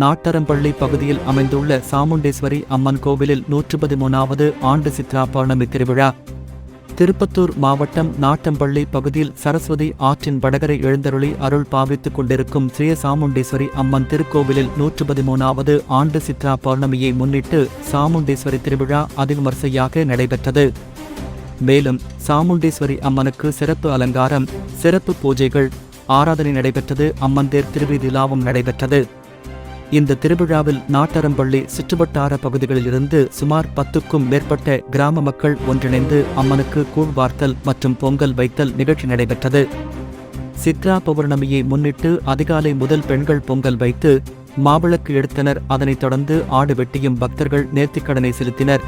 நாட்டரம்பள்ளி பகுதியில் அமைந்துள்ள சாமுண்டேஸ்வரி அம்மன் கோவிலில் நூற்று பதிமூணாவது ஆண்டு சித்ரா பௌர்ணமி திருவிழா. திருப்பத்தூர் மாவட்டம் நாட்டம்பள்ளி பகுதியில் சரஸ்வதி ஆற்றின் வடகரை எழுந்தருளி அருள் பாவித்துக் கொண்டிருக்கும் ஸ்ரீ சாமுண்டேஸ்வரி அம்மன் திருக்கோவிலில் நூற்று பதிமூணாவது ஆண்டு சித்ரா பௌர்ணமியை முன்னிட்டு சாமுண்டேஸ்வரி திருவிழா அதிவிமரிசையாக நடைபெற்றது. மேலும் சாமுண்டேஸ்வரி அம்மனுக்கு சிறப்பு அலங்காரம் சிறப்பு பூஜைகள் ஆராதனை நடைபெற்றது அம்மன் தேர் திருவிதிலாவும் நடைபெற்றது. இந்த திருவிழாவில் நாட்டரம்பள்ளி சுற்றுவட்டார பகுதிகளில் இருந்து சுமார் பத்துக்கும் மேற்பட்ட கிராம மக்கள் ஒன்றிணைந்து அம்மனுக்கு கூழ்வார்த்தல் மற்றும் பொங்கல் வைத்தல் நிகழ்ச்சி நடைபெற்றது. சித்ரா பௌர்ணமியை முன்னிட்டு அதிகாலை முதல் பெண்கள் பொங்கல் வைத்து மாவிளக்கு எடுத்தனர். அதனைத் தொடர்ந்து ஆடு வெட்டியும் பக்தர்கள் நேர்த்திக்கடனை செலுத்தினர்.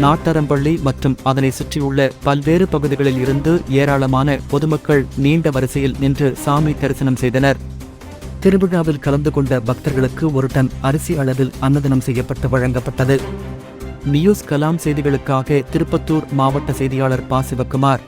நாட்டரம்பள்ளி மற்றும் அதனை சுற்றியுள்ள பல்வேறு பகுதிகளில் இருந்து ஏராளமான பொதுமக்கள் நீண்ட வரிசையில் நின்று சாமி தரிசனம் செய்தனர். திருவிழாவில் கலந்து கொண்ட பக்தர்களுக்கு ஒரு டன் அரிசி அளவில் அன்னதானம் செய்யப்பட்டு வழங்கப்பட்டது. நியூஸ் கலாம் செய்திகளுக்காக திருப்பத்தூர் மாவட்ட செய்தியாளர் பா. சிவக்குமார்.